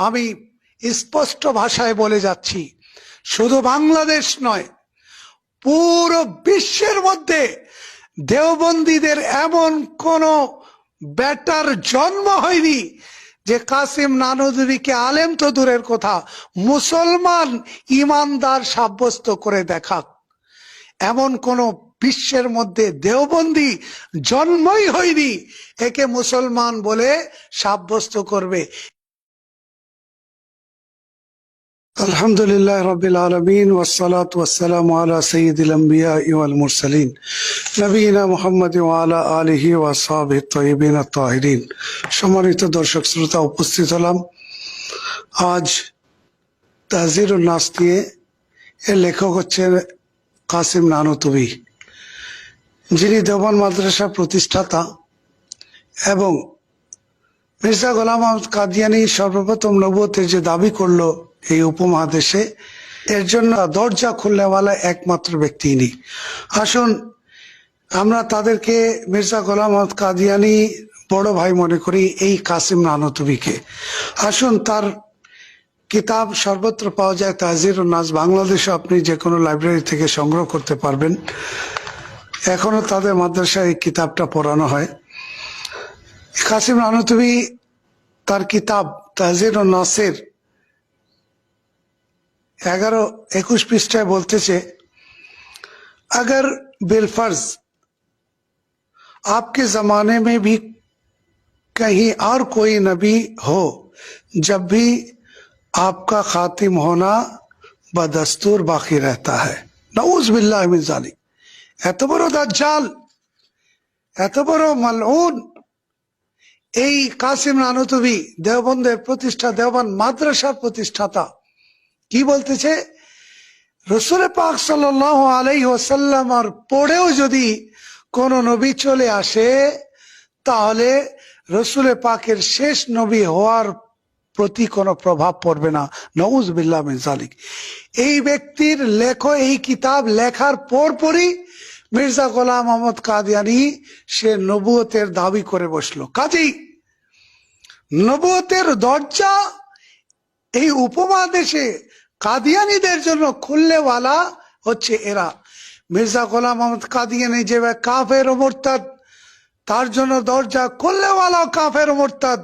আমি স্পষ্ট ভাষায় বলে যাচ্ছি, শুধু বাংলাদেশ নয়, পুরো বিশ্বের মধ্যে দেওবন্দীদের এমন কোন ব্যাটার জন্ম হয়নি যে কাসিম নানুদুরিকে আলেম তো দূরের কথা, মুসলমান ইমানদার সাব্যস্ত করে দেখাক। এমন কোন বিশ্বের মধ্যে দেওবন্দি জন্মই হয়নি, একে মুসলমান বলে সাব্যস্ত করবে। আলহামদুলিল্লাহ রবিল আলমিন ওসালাত ওয়াসালাম আলা সঈদুল আম্বিয়া ওয়াল মুরসালিন নবীনা মোহাম্মদ ওয়ালা আলিহি ওয়াসাব তৈবিন তাহিরিন। সম্মানিত দর্শক শ্রোতা, উপস্থিত হলাম আজ তাজিরুল নাস নিয়ে। এর লেখক হচ্ছেন কাসিম নানুতুবি, যিনি দেওবান মাদ্রাসা প্রতিষ্ঠাতা এবং মির্জা গোলাম আহমদ কাদিয়ানি সর্বপ্রথম নবতের যে দাবি করল এই উপমহাদেশে। এর জন্য দরজা খুলনেওয়ালা একমাত্র ব্যক্তি নেই আসুন, আমরা তাদেরকে মির্জা গোলাম কাদিয়ানি বড় ভাই মনে করি, এই কাসিম নানতুবিকে আসুন, তার কিতাব সর্বত্র পাওয়া যায় তাজির নাজ বাংলাদেশে আপনি যে কোনো লাইব্রেরি থেকে সংগ্রহ করতে পারবেন। এখনও তাদের মাদ্রাসায় এই কিতাবটা পড়ানো হয়। কাসিম নানতুবি তার কিতাব তাজির ও নাসের এগারো একুশ পৃষ্ঠায় বলতেছে अगर बिलफर्ज आपके ज़माने में भी कहीं और कोई नबी हो जब भी आपका खातिम होना बदस्तूर बाकी रहता है नऊज बिल्लाजालिक এতবড় দাজ্জাল এত বড় মালউন এই কাসিম রানতবি দেওবন্দের প্রতিষ্ঠা দেওবন্দ মাদ্রাসা প্রতিষ্ঠাতা কি বলতেছে? রসুল পাক সাল আলাই ওসাল্লাম আর পড়েও যদি কোন নবী চলে আসে, তাহলে রসুল পাকের শেষ নবী হওয়ার প্রতি কোনো প্রভাব পড়বে না। নউজ বিল্লাহ মিন এই ব্যক্তির লেখ, এই কিতাব লেখার পরপরই মির্জা গোলাম মোহাম্মদ কাদিয়ানি সে নবুয়তের দাবি করে বসল। কাজেই নবুয়তের দরজা এই উপমহাদেশে কাদিয়ানিদের জন্য খুললেওয়ালা হচ্ছে এরা। মির্জা গোলাম মোহাম্মদ কাদিয়ানি যে কাফের মোরতাদ, তার জন্য দরজা খুললেওয়ালা কাফের মোরতাদ।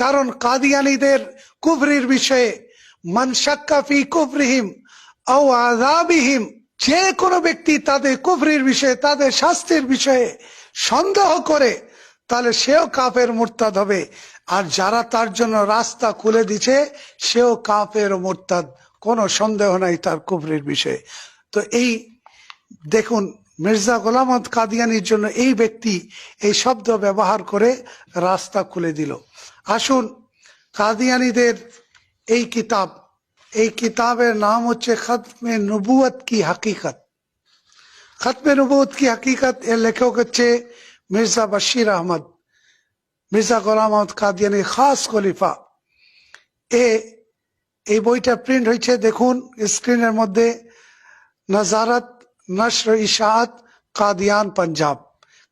কারণ কাদিয়ানিদের কুফরির বিষয়ে মনসাক্কাফি কুফরিহিম ও আজাবিহিম যে কোনো ব্যক্তি তাদের কুফরির বিষয়ে, তাদের শাস্তির বিষয়ে সন্দেহ করে, তাহলে সেও কাফের মোরতাদ হবে। আর যারা তার জন্য রাস্তা খুলে দিছে, সেও কাফের মোরতাদ কোনো সন্দেহ নাই তার কুফরির বিষয়ে। তো এই দেখুন, মির্জা গোলামদ কাদিয়ানির জন্য এই ব্যক্তি এই শব্দ ব্যবহার করে রাস্তা খুলে দিল। আসুন, কাদিয়ানিদের এই কিতাব, এই কিতাবের নাম হচ্ছে খতমে নবুয়ত কি হাকিকত। খতমে নবুয়ত কি হাকিকত, এর লেখক হচ্ছে মির্জা বশির আহমদ। মির্জা গোলাম কাদিয়ানি খাস খলিফা। এ এই বইটা প্রিন্ট হয়েছে, দেখুন স্ক্রিনের মধ্যে নজারত, নশর ইশাআত কাদিয়ান পাঞ্জাব।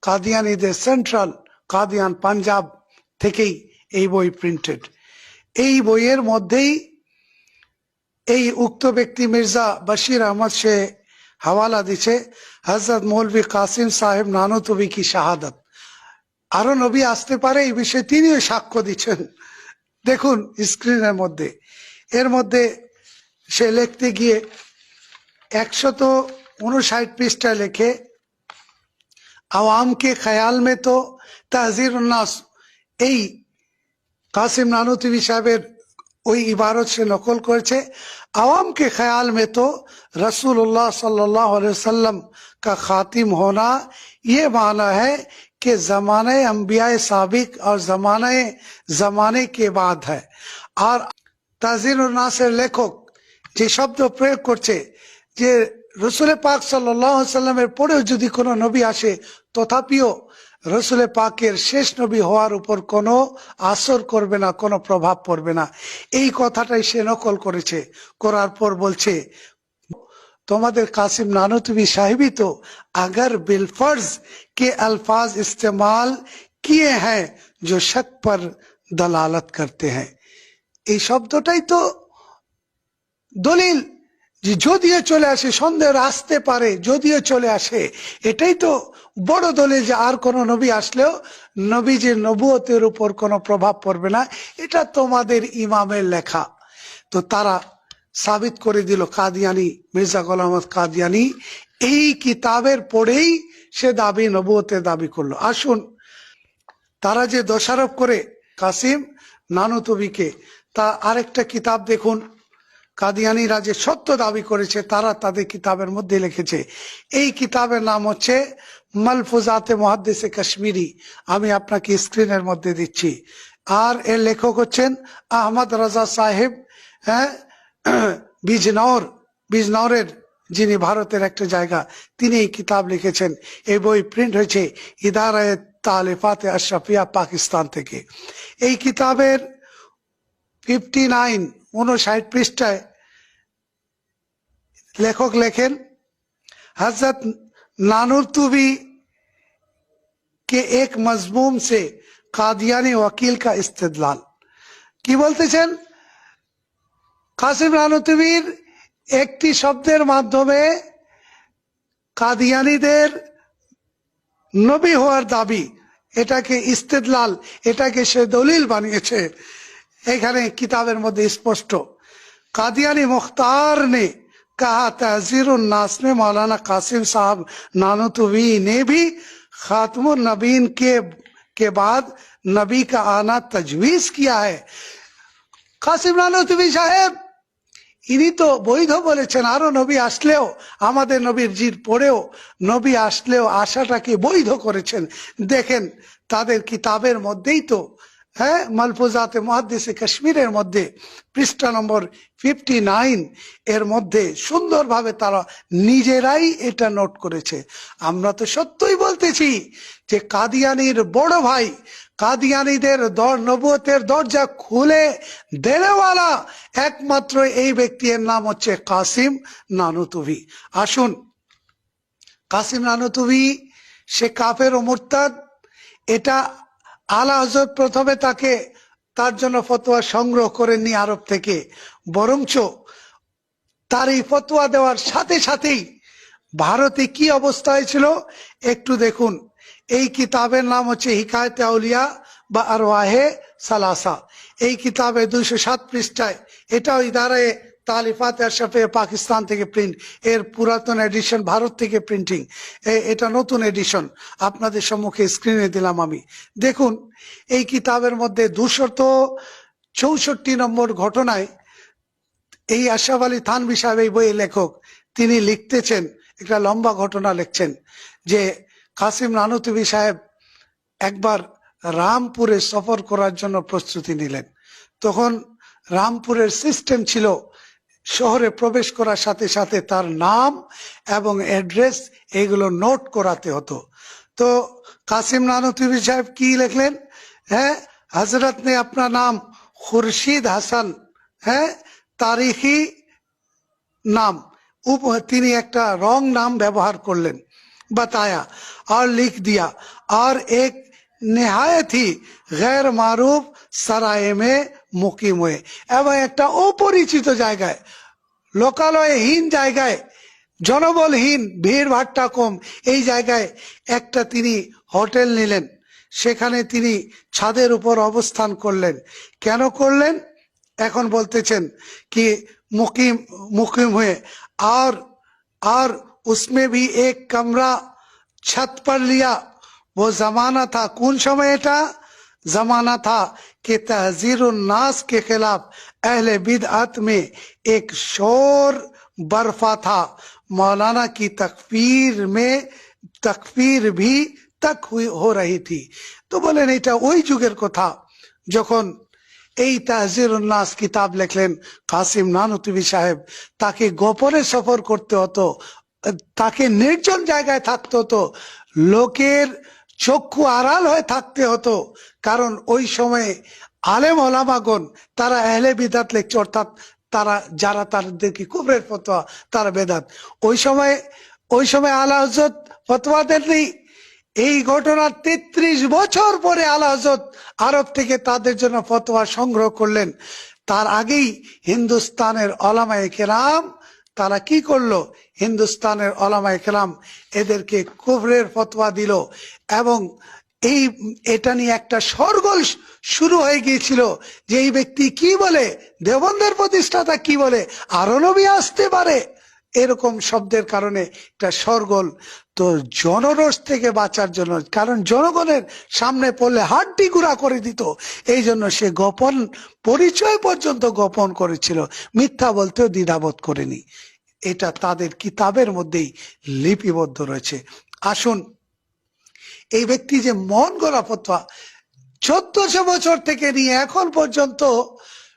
কাদিয়ান কাদিয়ানিদের সেন্ট্রাল কাদিয়ান পাঞ্জাব থেকেই এই বই প্রিন্টেড এই বইয়ের মধ্যেই এই উক্ত ব্যক্তি মির্জা বশির আহমদ সে হাওয়ালা দিছে হজরত মৌলভী কাসিম সাহেব নানতবি কি শাহাদত। আরও নবী আসতে পারে, এই বিষয়ে তিনিও সাক্ষ্য দিচ্ছেন। দেখুন স্ক্রিনের মধ্যে। এর মধ্যে সে লিখতে গিয়ে একশত উনষাট পৃষ্ঠা লেখে আওয়াম কে খেয়াল মে তো তাজির উন্নাস এই কাসিম নানুতিবি সাহেবের ওই ইবারত সে নকল করেছে আওয়াম के ख्याल में तो रसूलुल्लाह सल्लल्लाहु अलैहि वसल्लम का खातिम होना ये माना है कि जमाने अम्बिया साबिक और जमाने जमाने के बाद है আর তাজির নাসের লেখক যে শব্দ প্রয়োগ করছে যে রসুল পাক সাল্লামের পরেও যদি কোনো নবী আসে তথাপিও রসুল পাকের শেষ নবী হওয়ার উপর কোনো আসর করবে না কোনো প্রভাব পড়বে না এই কথাটাই সে নকল করেছে করার পর বলছে তোমাদের কাসিম নানতুবি সাহেবই তো अगर बिलफर्ज के अल्फाज इस्तेमाल किए हैं जो शक पर दलालत करते हैं এই শব্দটাই তো দলিল যে যদিও চলে আসে, সন্দেহ আসতে পারে, যদিও চলে আসে। এটাই তো বড় দলিল যে আর কোন নবী আসলেও নবী যে নবুয়তের উপর কোনো প্রভাব পড়বে না। এটা তোমাদের ইমামের লেখা। তো তারা সাবিত করে দিল কাদিয়ানি, মির্জা গোলাম কাদিয়ানি, এই কিতাবের পড়েই সে দাবি নবুয়তের দাবি করল। আসুন, তারা যে দোষারোপ করে, কাসিম নানুতবিকে তা আরেকটা কিতাব দেখুন। কাদিয়ানিরা যে সত্য দাবি করেছে, তারা তাদের কিতাবের মধ্যে লিখেছে। এই কিতাবের নাম হচ্ছে মালফুজাতে মহাদ্দেশে কাশ্মীরি। আমি আপনাকে স্ক্রিনের মধ্যে দিচ্ছি। আর এর লেখক হচ্ছেন আহমদ রাজা সাহেব হ্যাঁ? বিজনৌর, বিজনৌরের যিনি ভারতের একটা জায়গা, তিনি এই কিতাব লিখেছেন। এই বই প্রিন্ট হয়েছে ইদারায় তালেফাতে আশরাফিয়া পাকিস্তান থেকে। এই কিতাবের ফিফটি নাইন উনষাট পৃষ্ঠায় লেখক লেখেন हजरत नानुरतुबी के एक मजमूम से कादियानी वकील का इस्तदलाल কি বলতেছেন কাসিম নানুতুবির একটি শব্দের মাধ্যমে কাদিয়ানিদের নবী হওয়ার দাবি এটাকে ইস্তেদলাল এটাকে সে দলিল বানিয়েছে এখানে কিতাবের মধ্যে স্পষ্ট कादियानी मुख्तार ने कहा तहजीर उन्नास में मौलाना कासिम साहब नानुतवी ने भी खातमुन नबीन के के बाद नबी का आना तजवीज किया है কাসিম নানুতবি সাহেব ইনি তো বৈধ বলেছেন আরো নবী আসলেও আমাদের নবীর জির পড়েও নবী আসলেও আশাটাকে বৈধ করেছেন দেখেন তাদের কিতাবের মধ্যেই তো হ্যাঁ মালফুজাতে মহাদ্দেশে কাশ্মীরের মধ্যে পৃষ্ঠা নম্বর ফিফটি নাইন এর মধ্যে সুন্দরভাবে তারা নিজেরাই এটা নোট করেছে। আমরা তো সত্যই বলতেছি যে কাদিয়ানির বড় ভাই, কাদিয়ানিদের দর, নবুয়তের দরজা খুলে দেনেওয়ালা একমাত্র এই ব্যক্তির নাম হচ্ছে কাসিম নানুতুভি আসুন, কাসিম নানুতুভি সে কাফের ও এটা আলা হজরত প্রথমে তাকে তার জন্য ফতোয়া সংগ্রহ করেননি আরব থেকে। বরঞ্চ তার এই ফতোয়া দেওয়ার সাথে সাথেই ভারতে কি অবস্থা হয়েছিল একটু দেখুন। এই কিতাবের নাম হচ্ছে হিকায়তে আউলিয়া বা আরওয়াহে সালাসা। এই কিতাবে দুইশো সাত পৃষ্ঠায় এটাও ইদারায় তালিফাত আশরাফে পাকিস্তান থেকে প্রিন্ট এর পুরাতন এডিশন ভারত থেকে প্রিন্টিং এটা নতুন এডিশন আপনাদের সম্মুখে স্ক্রিনে দিলাম আমি। দেখুন, এই কিতাবের মধ্যে দুশত চৌষট্টি নম্বর ঘটনায় এই আশরাফ আলী থানবি সাহেব এই বইয়ের লেখক, তিনি লিখতেছেন, একটা লম্বা ঘটনা লিখছেন, যে কাসিম নানুতুবি সাহেব একবার রামপুরে সফর করার জন্য প্রস্তুতি নিলেন। তখন রামপুরের সিস্টেম ছিল শহরে প্রবেশ করার সাথে সাথে তার নাম এবং অ্যাড্রেস এগুলো নোট করাতে হতো তো কাসিম নানুতুবি সাহেব কি লিখলেন হ্যাঁ হজরত ने अपना नाम खुर्शीद हसन है तारीखी नाम उप তিনি একটা রং নাম ব্যবহার করলেন बताया और लिख दिया और एक निहायत ही गैर मारूफ सराय में মুকিম হয়ে। এবং একটা অপরিচিত জায়গায় লোকালয়হীন জায়গায়, জনবলহীন ভিড় ভাট্টা কম, এই জায়গায় একটা তিনি হোটেল নিলেন। সেখানে তিনি ছাদের উপর অবস্থান করলেন। কেন করলেন? এখন বলতেছেন কি, মুকিম মুকিম হয়ে, আর আর উসমে ভি এক কামরা ছাত পার লিয়া, ও জামানা থা, কোন সময় এটা? जमाना था कि तहजीर नास के खिलाफ अहले बिदअत में एक शोर बर्फा था मौलाना की तकफीर में तकफीर भी तक हुई हो रही थी তো বলেন এটা ওই যুগের কথা যখন এই তাহজির উন্নাস কিতাব লেখলেন কাসিম নানুতুবি সাহেব তাকে গোপনে সফর করতে হতো তাকে নির্জন জায়গায় থাকতে হতো লোকের চক্ষু আড়াল হয়ে থাকতে হতো। কারণ ওই সময়ে আলেম ওলামাগণ, তারা এহলে বিদাত লিখছে অর্থাৎ তারা, যারা তাদেরকে কুবরের ফতোয়া, তারা বেদাত। ওই সময় ওই সময় আলা হজরত ফতোয়া দেননি। এই ঘটনার তেত্রিশ বছর পরে আলা হজরত আরব থেকে তাদের জন্য ফতোয়া সংগ্রহ করলেন। তার আগেই হিন্দুস্তানের অলামায়ে কেরাম তারা কি করল? হিন্দুস্তানের অলামায় কেরাম এদেরকে কুবরের ফতোয়া দিল এবং এই, এটা নিয়ে একটা সরগোল শুরু হয়ে গিয়েছিল যে এই ব্যক্তি কি বলে? দেবন্ধের প্রতিষ্ঠাতা কি বলে? আরও নবী আসতে পারে। এরকম শব্দের কারণে একটা সরগোল তো জনরস থেকে বাঁচার জন্য, কারণ জনগণের সামনে পড়লে হাড্ডি গুড়া করে দিত। এই জন্য সে গোপন পরিচয় পর্যন্ত গোপন করেছিল। মিথ্যা বলতেও দ্বিধাবোধ করেনি। এটা তাদের কিতাবের মধ্যেই লিপিবদ্ধ রয়েছে। আসুন, এই ব্যক্তি যে মন গড়া ফতোয়া চোদ্দশো বছর থেকে নিয়ে এখন পর্যন্ত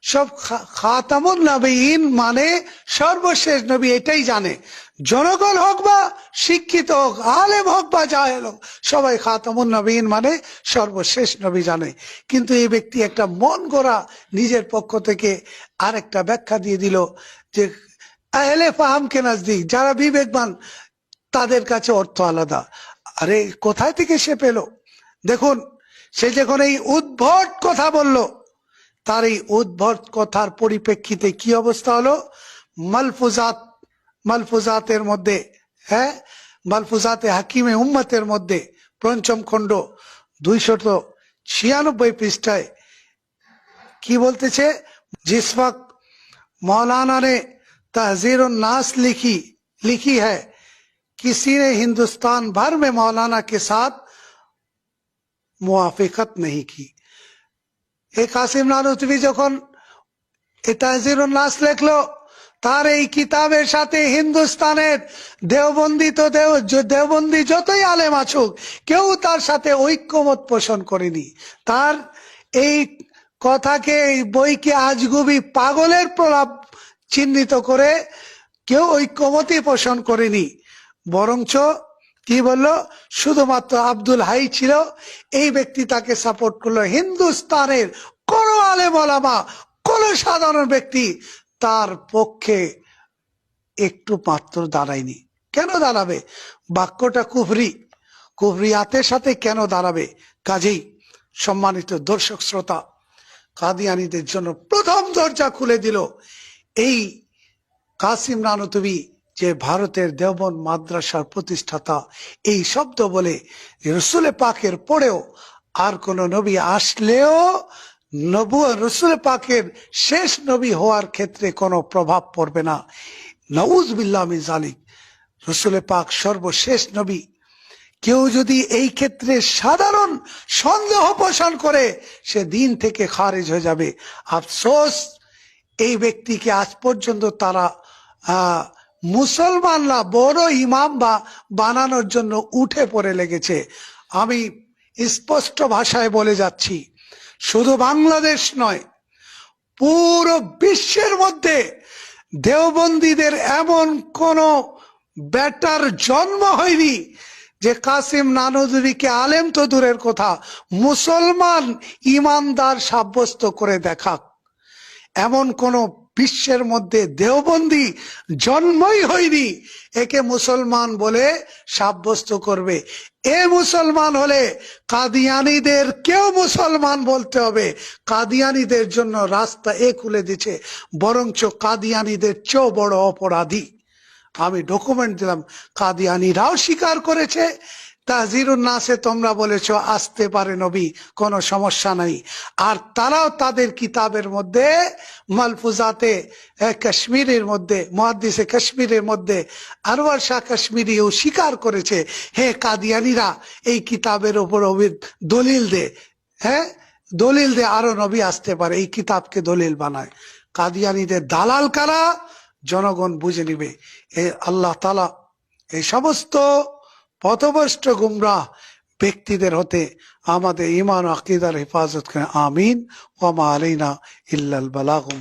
সব খা- খাতামুন নবীন মানে সর্বশেষ নবী এটাই জানে। জনগণ হোক বা শিক্ষিত হোক, আলেম হোক বা জাহেল হোক, সবাই খাতামুন নবীন মানে সর্বশেষ নবী জানে। কিন্তু এই ব্যক্তি একটা মন গড়া নিজের পক্ষ থেকে আরেকটা ব্যাখ্যা দিয়ে দিল যে আহলে ফাহামকে নাজদিক, যারা বিবেকবান, তাদের কাছে অর্থ আলাদা। আরে কোথায় থেকে সে পেল? দেখুন, সে যখন এই উদ্ভট কথা বলল তার এই উদ্ভট কথার পরিপ্রেক্ষিতে কি অবস্থা হলো মালফুজাত মালফুজাতের মধ্যে হ্যাঁ মালফুজাতে হাকিমে উম্মতের মধ্যে পঞ্চম খণ্ড দুইশত ছিয়ানব্বই পৃষ্ঠায় কি বলতেছে जिस वक्त मौलाना ने तहजीर नास लिखी लिखी है किसी ने हिंदुस्तान भर में मौलाना के साथ मुआफिकत नहीं की এই কাসিম নানুতবি যখন লেখলো, তার এই কিতাবের সাথে হিন্দুস্তানের দেওবন্দি তো দেও দেওবন্দি যতই আলেম আছুক কেউ তার সাথে ঐক্যমত পোষণ করেনি। তার এই কথাকে, এই বইকে আজগুবি পাগলের প্রলাপ চিহ্নিত করে কেউ ঐক্যমতই পোষণ করেনি। বরঞ্চ কি বলল? শুধুমাত্র আব্দুল হাই ছিল, এই ব্যক্তি তাকে সাপোর্ট করল হিন্দুস্তানের কোন আলেম ওলামা, কোন সাধারণ ব্যক্তি। তার পক্ষে একটু মাত্র দাঁড়ায়নি। কেন দাঁড়াবে? বাক্যটা কুফরি। কুফরিয়াতের সাথে কেন দাঁড়াবে? কাজেই সম্মানিত দর্শক শ্রোতা, কাদিয়ানিদের জন্য প্রথম দরজা খুলে দিল। এই কাসিম নানতুবি যে ভারতের দেওবন মাদ্রাসার প্রতিষ্ঠাতা এই শব্দ বলে রসুলে পাকের পরেও আর কোন নবী আসলেও নবু রসুল পাকের শেষ নবী হওয়ার ক্ষেত্রে কোনো প্রভাব পড়বে না। নউজ বিল্লাহ জালিক রসুল পাক সর্বশেষ নবী। কেউ যদি এই ক্ষেত্রে সাধারণ সন্দেহ পোষণ করে সে দিন থেকে খারিজ হয়ে যাবে। আফসোস এই ব্যক্তিকে আজ পর্যন্ত তারা আহ, মুসলমানরা বড় ইমাম বা বানানোর জন্য উঠে পড়ে লেগেছে। আমি স্পষ্ট ভাষায় বলে যাচ্ছি, শুধু বাংলাদেশ নয়, পুরো বিশ্বের মধ্যে দেওবন্দীদের এমন কোন ব্যাটার জন্ম হয়নি যে কাসিম নানুদুরিকে আলেম তো দূরের কথা, মুসলমান ইমানদার সাব্যস্ত করে দেখাক। এমন কোন বিশ্বের মধ্যে দেওবন্দি জন্মই হয়নি। একে মুসলমান বলে সাব্যস্ত করবে। এ মুসলমান হলে কাদিয়ানিদের কেউ মুসলমান বলতে হবে। কাদিয়ানিদের জন্য রাস্তা এ খুলে দিচ্ছে বরঞ্চ কাদিয়ানিদের চেয়েও বড় অপরাধী। আমি ডকুমেন্ট দিলাম, কাদিয়ানিরাও স্বীকার করেছে তাজিরুন নাসে তোমরা বলেছ, আসতে পারে নবী, কোনো সমস্যা নাই। আর তারাও তাদের কিতাবের মধ্যে, মালফুজাতে কাশ্মীরের মধ্যে মহাদিসে কাশ্মীরের মধ্যে, আনোয়ার শাহ কাশ্মীরিও স্বীকার করেছে, হে কাদিয়ানিরা, এই কিতাবের ওপর অভি- দলিল দে। হ্যাঁ দলিল দে আরও নবী আসতে পারে, এই কিতাবকে দলিল বানায়। কাদিয়ানিদের দালাল কারা? জনগণ বুঝে নিবে। এ, আল্লাহ তালা এই সমস্ত পথভ্রষ্ট গুমরা ব্যক্তিদের হতে আমাদের ইমান আকিদার হেফাজত করে আমিন। ওমা আলাইনা ইল্লাল বালাগুম